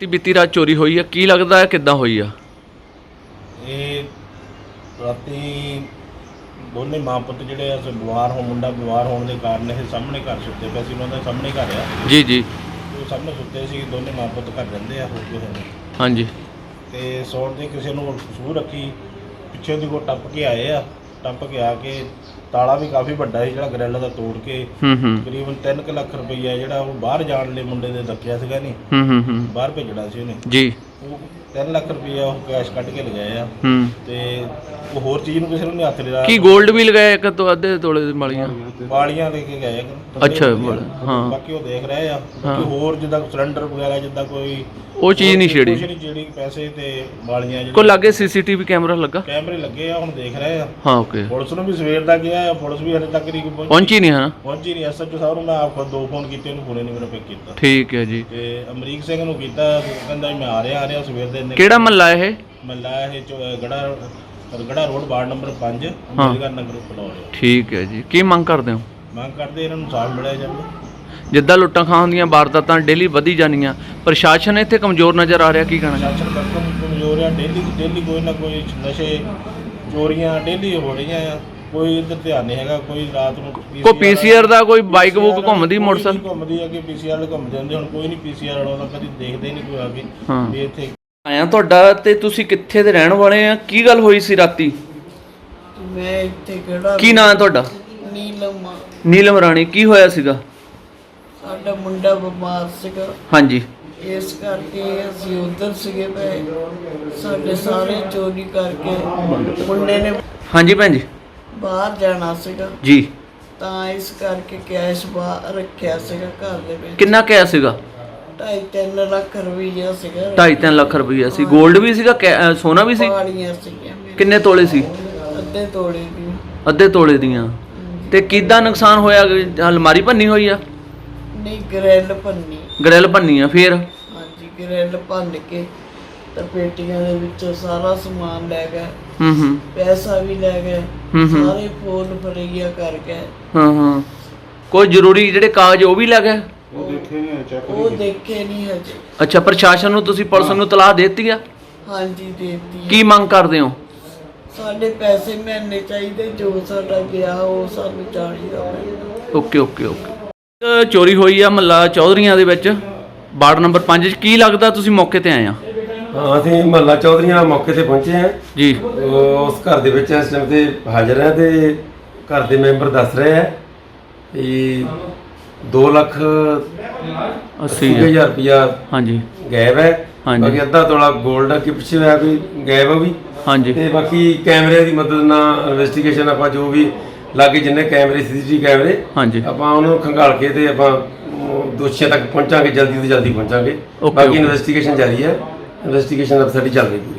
ਤੀ ਬੀਤੀ ਰਾਤ ਚੋਰੀ ਹੋਈ ਆ ਕੀ ਲੱਗਦਾ ਹੈ ਕਿੱਦਾਂ ਹੋਈ ਆ? ਇਹ ਰਾਤੀ ਦੋਨੇ ਮਾਂ ਪੁੱਤ ਜਿਹੜੇ ਆ ਸ- ਬਿਮਾਰ ਹੋ ਮੁੰਡਾ ਬਿਮਾਰ ਹੋਣ ਦੇ ਕਾਰਨ ਇਹ ਸਾਹਮਣੇ ਘਰ ਸੁੱਤੇ ਪਏ ਸੀ ਉਹਨਾਂ ਦੇ ਸਾਹਮਣੇ ਘਰ ਆ। ਜੀ ਜੀ। ਉਹ ਸਾਹਮਣੇ ਸੁੱਤੇ ਸੀ ਦੋਨੇ ਮਾਂ ਪੁੱਤ ਘਰ ਰਹਿੰਦੇ ਆ ਹੋਰ ਕੋਈ ਹੈ ਨਹੀਂ। ਹਾਂਜੀ। ਤੇ ਸੌਣ ਦੇ ਕਿਸੇ ਨੂੰ ਸੂਹ ਰੱਖੀ ਪਿੱਛੇ ਦੀ ਕੋ ਟੱਪ ਕੇ ਆਏ ਆ। ਟੱਪ ਕੇ ਆ ਕੇ ਤਾਲਾ ਵੀ ਕਾਫੀ ਵੱਡਾ ਸੀ ਜਿਹੜਾ ਗ੍ਰਿਲ ਦਾ ਤੋੜ ਕੇ ਹੂੰ ਹੂੰ। ਤਕਰੀਬਨ 3 ਲੱਖ ਰੁਪਈਆ ਜਿਹੜਾ ਉਹ ਬਾਹਰ ਜਾਣ ਲਈ ਮੁੰਡੇ ਦੇ ਦੱਕਿਆ ਸੀਗਾ ਨਹੀਂ ਹੂੰ ਹੂੰ ਹੂੰ। ਬਾਹਰ ਭੇਜਣਾ ਸੀ ਉਹਨੇ। ਜੀ। ਉਹ 3 ਲੱਖ ਰੁਪਈਆ ਉਹ ਕੈਸ਼ ਕੱਢ ਕੇ ਲਗਾਏ ਆ। ਹੂੰ। ਤੇ ਉਹ ਹੋਰ ਚੀਜ਼ ਨੂੰ ਕਿਸੇ ਨੂੰ ਨਹੀਂ ਹੱਥ ਲਿਆ ਕੀ 골ਡ ਵੀ ਲਗਾਇਆ ਇੱਕ ਤੋਂ ਅੱਧੇ ਤੋਲੇ ਦੀ ਮਾਲੀਆਂ ਵਾਲੀਆਂ ਲੈ ਕੇ ਗਏ ਆ। ਅੱਛਾ, ਵਾਲ- ਹਾਂ। ਬਾਕੀ ਉਹ ਦੇਖ ਰਹੇ ਆ। ਬਾਕੀ ਹੋਰ ਜਿੱਦਾਂ ਸਿਲੰਡਰ ਵਗੈਰਾ ਜਿੱਦਾਂ ਕੋਈ ਉਹ ਚੀਜ਼ ਨਹੀਂ ਛੇੜੀ। ਨਹੀਂ ਜਿਹੜੀ ਪੈਸੇ ਤੇ ਵਾਲੀਆਂ ਕੋ ਜਿਹੜੇ ਲਾਗੇ ਸੀਸੀਟੀਵੀ ਕੈਮਰਾ ਲੱਗਾ? ਕੈਮਰੇ ਲੱਗੇ ਆ ਹੁਣ ਦੇਖ ਰਹੇ ਆ। ਹਾਂ ਓਕੇ ਪੁਲਿਸ ਨੂੰ ਵੀ ਸਵੇਰ ਦਾ ਗਿਆ ਆ ਪੁਲਿਸ ਵੀ ਹਲੇ ਤੱਕ ਨਹੀਂ ਕੋਈ ਪਹੁੰਚੀ। ਪਹੁੰਚੀ ਨਹੀਂ ਹੈ ਪਹੁੰਚੀ ਨਹੀਂ ਐਸਐਚਓ ਸਾਹਿਬ ਨੂੰ ਮੈਂ ਆਪ ਖੁਦ ਦੋ ਫੋਨ ਕੀਤੇ ਉਹਨੂੰ ਫੋਨੇ ਨਹੀਂ ਮੇਰਾ ਪਿਕ ਕੀਤਾ। ਠੀਕ ਹੈ ਜੀ। ਤੇ ਅਮਰੀਕ ਸਿੰਘ ਨੂੰ ਕੀਤਾ ਉਹ ਕਹਿੰਦਾ ਵੀ ਮੈਂ ਆ ਰਿਹਾ ਆ ਰਿਹਾ ਸਵੇਰ ਦੇ ਕਿਹੜਾ ਮਹੱਲਾ ਇਹ? ਮੈਂ ਲਾਇਆ ਇਹ ਚੋ- Garha Garha road ward number 5 Ambedkar Nagar Phillaur ਠੀਕ ਹੈ ਜੀ। ਕੀ ਮੰਗ ਕਰਦੇ ਹੋ? ਮੰਗ ਕਰਦੇ ਇਹਨਾਂ ਨੂੰ ਸਾਥ ਮਿਲਿਆ ਜਾਵੇ। ਜਿੱਦਾਂ ਲੁੱਟਾਂ ਖਾਂ ਦੀਆਂ ਵਾਰਦਾਤਾਂ ਡੇਲੀ ਵਧੀ ਜਾਂਦੀਆਂ ਪ੍ਰਸ਼ਾਸਨ ਇੱਥੇ ਕਮਜ਼ੋਰ ਨਜ਼ਰ ਆ ਰਿਹਾ ਕੀ ਕਹਿਣਾ ਸ਼ਾਸਨ ਬਿਲਕੁਲ ਕਮਜ਼ੋਰ ਆ। ਡੇਲੀ ਡੇਲੀ ਕੋਈ ਨਾ ਕੋਈ ਨਸ਼ੇ ਚੋਰੀਆਂ ਡੇਲੀ ਹੋ ਰਹੀਆਂ ਆ। ਕੋਈ ਇੱਧਰ ਧਿਆਨ ਨਹੀਂ ਹੈਗਾ ਕੋਈ ਰਾਤ ਨੂੰ ਕੋਈ ਪੀਸੀਆਰ ਦਾ ਕੋਈ ਬਾਈਕ ਬੁੱਕ ਘੁੰਮਦੀ ਮੋਟਰਸਾਈਕਲ? ਘੁੰਮਦੀ ਆ ਕਿ ਪੀਸੀਆਰ ਘੁੰਮਦੇ ਹੁੰਦੇ ਹੁਣ ਕੋਈ ਨਹੀਂ ਪੀਸੀਆਰ ਵਾਲਾ ਕਦੀ ਦੇਖਦੇ ਨਹੀਂ ਕੋਈ ਆ ਕੇ ਹਾਂ। ਵੀ ਇੱਥੇ ਆਇਆ ਤੁਹਾਡਾ ਤੇ ਤੁਸੀਂ ਕਿੱਥੇ ਦੇ ਰਹਿਣ ਵਾਲੇ ਆ? ਕੀ ਗੱਲ ਹੋਈ ਸੀ ਰਾਤੀ? ਮੈਂ ਇੱਥੇ ਕਿਹੜਾ ਕੀ ਨਾਂ ਹੈ ਤੁਹਾਡਾ? ਨੀਲਮ ਆ। ਨੀਲਮ ਰਾਣੀ ਕੀ ਹੋਇਆ ਸੀਗਾ? ਸਾਡਾ ਮੁੰਡਾ ਬਿਮਾਰ ਸੀਗਾ। ਹਾਂਜੀ। ਇਸ ਕਰਕੇ ਅਸੀਂ ਉਧਰ ਸੀਗੇ ਪਏ। ਸਾਡੇ ਸਾਰੇ ਚੋਰੀ ਕਰਕੇ ਮੁੰਡੇ ਨੇ ਹਾਂਜੀ ਭੈਣ ਜੀ। ਬਾਹਰ ਜਾਣਾ ਸੀਗਾ। ਜੀ। ਤਾਂ ਇਸ ਕਰਕੇ ਕੈਸ਼ ਬਾਹਰ ਰੱਖਿਆ ਸੀਗਾ ਘਰ ਦੇ ਵਿੱਚ। ਕਿੰਨਾ ਕਿਆ ਸੀਗਾ? ਢਾਈ ਤਿੰਨ ਲੱਖ ਰੁਪਈਆ ਸੀਗਾ। 2.5 ਲੱਖ ਰੁਪਈਆ ਸੀ। 골ਡ ਵੀ ਸੀਗਾ ਕੈ- ਸੋਨਾ ਵੀ ਸੀ? ਵਾਲੀਆਂ ਸੀਗੀਆਂ ਮੇਰੇ ਕਿੰਨੇ ਤੋਲੇ ਸੀ? ਅੱਧੇ ਤੋੜੇ ਦੀ। ਅੱਧੇ ਤੋਲੇ ਦੀਆਂ। ਤੇ ਕਿੱਦਾਂ ਨੁਕਸਾਨ ਹੋਇਆ? ਅਲਮਾਰੀ ਭੰਨੀ ਹੋਈ ਆ? ਨਹੀਂ ਗ੍ਰਿਲ ਭੰਨੀ। ਗ੍ਰਿਲ ਭੰਨੀ ਆ ਫੇਰ? ਹਾਂਜੀ ਗ੍ਰਿਲ ਭੰਨ ਕੇ ਤੇ ਪੇਟੀਆਂ ਦੇ ਵਿੱਚੋਂ ਸਾਰਾ ਸਮਾਨ ਲੈ ਗਏ ਹੂੰ ਹੂੰ। ਪੈਸਾ ਵੀ ਲੈ ਗਏ ਹੂੰ ਹੂੰ। ਸਾਰੇ ਫੋਨ ਫਰਈਆ ਕਰ ਗਏ ਹਾਂ ਹਾਂ। ਕੋਈ ਜ਼ਰੂਰੀ ਜਿਹੜੇ ਕਾਗਜ਼ ਉਹ ਵੀ ਲੈ ਗਏ ਉਹ ਦੇਖੇ ਨਹੀਂ ਹਜੇ। ਅੱਛਾ ਪ੍ਰਸ਼ਾਸਨ ਨੂੰ ਤੁਸੀਂ ਪੁਲਿਸ ਨੂੰ ਤਲਾਹ ਦੇ ਦਿੱਤੀ ਆ? ਹਾਂਜੀ ਦੇਤੀ ਕੀ ਮੰਗ ਕਰਦੇ ਹੋ? ਸਾਡੇ ਪੈਸੇ ਮਿਲਣੇ ਚਾਹੀਦੇ ਜੋ ਸਾਡਾ ਗਿਆ ਉਹ ਸਾਨੂੰ ਚਾਹੀਦਾ। Okay okay okay. ਅ, ਚੋਰੀ ਹੋਈ ਆ ਮਹੱਲਾ ਚੌਧਰੀਆਂ ਦੇ ਵਿੱਚ। ਵਾਰਡ ਨੰਬਰ 5 'ਚ ਕੀ ਲੱਗਦਾ ਤੁਸੀਂ ਮੌਕੇ ਤੇ ਆਏ ਆ? ਹਾਂ ਅਸੀਂ ਮਹੱਲਾ ਚੌਧਰੀਆਂ ਮੌਕੇ ਤੇ ਪਹੁੰਚੇ ਹਾਂ ਜੀ। ਉਹ ਉਸ ਘਰ ਦੇ ਵਿੱਚ ਇਸ ਟਾਈਮ ਤੇ ਹਾਜ਼ਰ ਹੈ ਤੇ ਘਰ ਦੇ ਮੈਂਬਰ ਦੱਸ ਰਹੇ ਹੈ ਕਿ 2 ਲੱਖ 80 ਹਜ਼ਾਰ। ਰੁਪਇਆ ਹਾਂਜੀ। ਗਾਇਬ ਹੈ। ਹਾਂਜੀ। ਬਾਕੀ ਅੱਧਾ ਤੋਲਾ 골ਡ ਕਿ ਪਿੱਛੇ ਹੋਇਆ ਕੋਈ ਗਾਇਬ ਆ ਵੀ। ਹਾਂਜੀ। ਤੇ ਬਾਕੀ ਕੈਮਰੇ ਦੀ ਮਦਦ ਨਾਲ ਇਨਵੈਸਟੀਗੇਸ਼ਨ ਆਪਾਂ ਜੋ ਵੀ ਲਾਗੇ ਜਿੰਨੇ ਕੈਮਰੇ ਸੀਸੀਟੀਵੀ ਕੈਮਰੇ ਹਾਂਜੀ। ਆਪਾਂ ਉਹਨੂੰ ਖੰਗਾਲ ਕੇ ਤੇ ਆਪਾਂ ਉਹ ਦੋਸ਼ੀਆਂ ਤੱਕ ਪਹੁੰਚਾਂਗੇ ਜਲਦੀ ਤੋਂ ਜਲਦੀ ਪਹੁੰਚਾਂਗੇ। Okay, ਬਾਕੀ okay. ਇਨਵੈਸਟੀਗੇਸ਼ਨ ਜਾਰੀ ਹੈ। ਇਨਵੈਸਟੀਗੇਸ਼ਨ ਸਾਡੀ ਚੱਲ ਰਹੀ ਹੈ।